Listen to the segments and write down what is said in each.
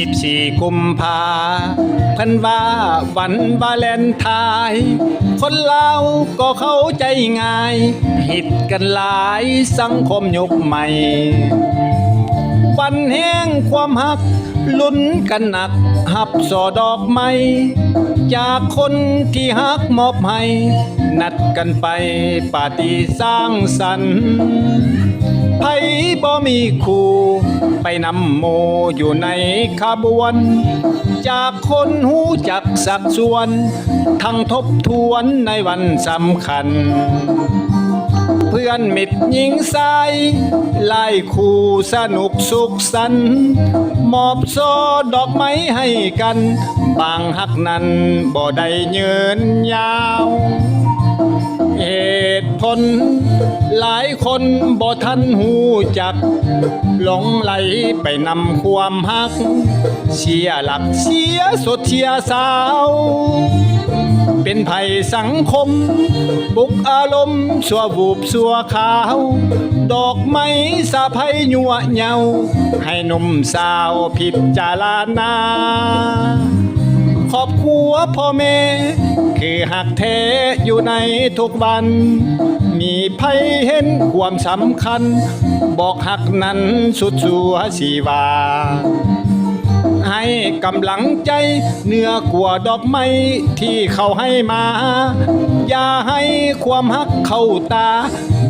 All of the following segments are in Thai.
สิบสี่กุมภาพันว่าวันวาเลนไทน์คนเราก็เข้าใจง่ายผิดกันหลายสังคมยุคใหม่ วันแห้งความหัก ลุ้นกันหนัก หับสอดอกไม้จากคนที่หักมอบให้ นัดกันไปปาร์ตี้สร้างสรรค์ ไผบ่มีคู่ ไปนำโมอยู่ในขบวน จากคนหูจักสักส่วน ทั้งทบทวนในวันสำคัญ เพื่อนมิตรหญิงสายไล่คู่สนุกสุขสันมอบโซดอกไม้ให้กัน บางหักนั้นบ่ได้เยินยาว เหตุผล หลายคนบ่ทันหูจัก หลงไหลไปนำความหัก เสียหลักเสียสดเสียสาว เป็นภัยสังคม บุกอารมณ์สัวบูบสัวขาว ดอกไม้สะภัยยัวเหยาให้หนุ่มสาวผิดจารณา ครอบครัวพ่อแม่คือหักแท้อยู่ในทุกวัน มีไผเห็นความสำคัญ บอกหักนั้นสุดสัวสีวาให้กำลังใจเนื้อกว่าดอกไม้ที่เขาให้มา อย่าให้ความหักเข้าตา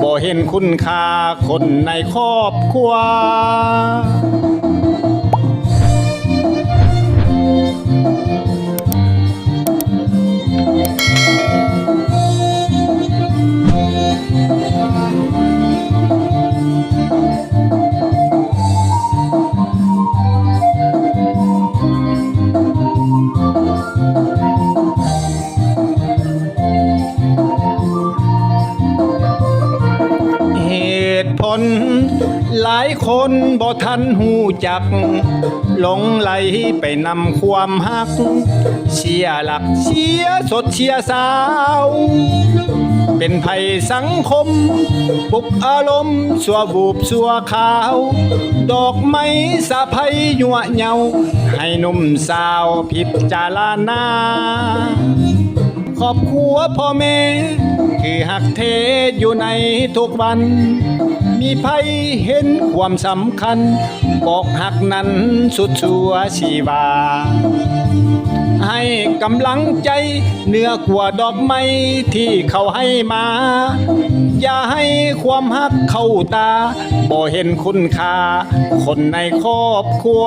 บ่เห็นคุณค่าคนในครอบครัว ผล หลายคนบ่ทันหูจัก หลงไหลไปนำความหักเสียหลักเสียสดเสียสาว เป็นภัยสังคมปลุกอารมณ์สัวบูบสัวขาว ดอกไม้สะภัยยั่วเหยาให้หนุ่มสาวผิดจารณา ครอบครัวพ่อแม่คือหักเทอยู่ในทุกวัน มีภัยเห็นความสำคัญ บอกหักนั้นสุดชัวชีวา ให้กำลังใจเนื้อกว่าดอกไม้ที่เขาให้มา อย่าให้ความหักเข้าตา บ่เห็นคุณค่า คนในครอบครัว